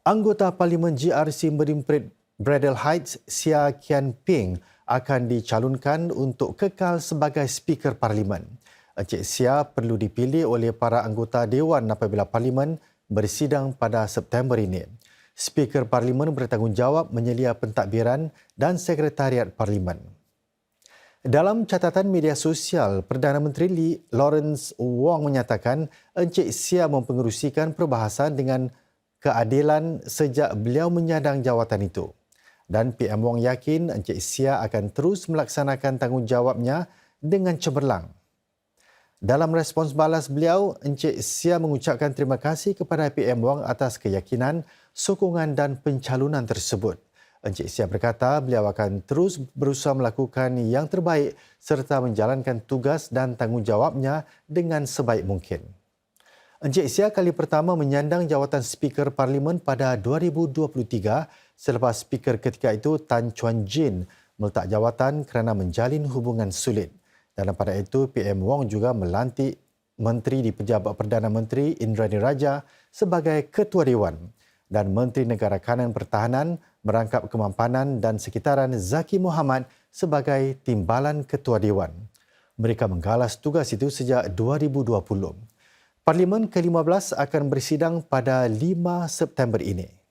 Anggota Parlimen GRC Merimprit Bradel Heights, Sia Kian Ping akan dicalonkan untuk kekal sebagai Speaker Parlimen. Encik Sia perlu dipilih oleh para anggota Dewan apabila Parlimen bersidang pada September ini. Speaker Parlimen bertanggungjawab menyelia pentadbiran dan Sekretariat Parlimen. Dalam catatan media sosial, Perdana Menteri Lee Lawrence Wong menyatakan Encik Sia mempengerusikan perbahasan dengan keadilan sejak beliau menyandang jawatan itu. Dan PM Wong yakin Encik Sia akan terus melaksanakan tanggungjawabnya dengan cemerlang. Dalam respons balas beliau, Encik Sia mengucapkan terima kasih kepada PM Wong atas keyakinan, sokongan dan pencalonan tersebut. Encik Sia berkata beliau akan terus berusaha melakukan yang terbaik serta menjalankan tugas dan tanggungjawabnya dengan sebaik mungkin. Encik Sia kali pertama menyandang jawatan Speaker Parlimen pada 2023 selepas Speaker ketika itu Tan Chuan Jin meletak jawatan kerana menjalin hubungan sulit. Dalam pada itu, PM Wong juga melantik Menteri di Pejabat Perdana Menteri Indrani Raja sebagai Ketua Dewan dan Menteri Negara Kanan Pertahanan merangkap kemampanan dan sekitaran Zaki Muhammad sebagai Timbalan Ketua Dewan. Mereka menggalas tugas itu sejak 2020. Parlimen ke-15 akan bersidang pada 5 September ini.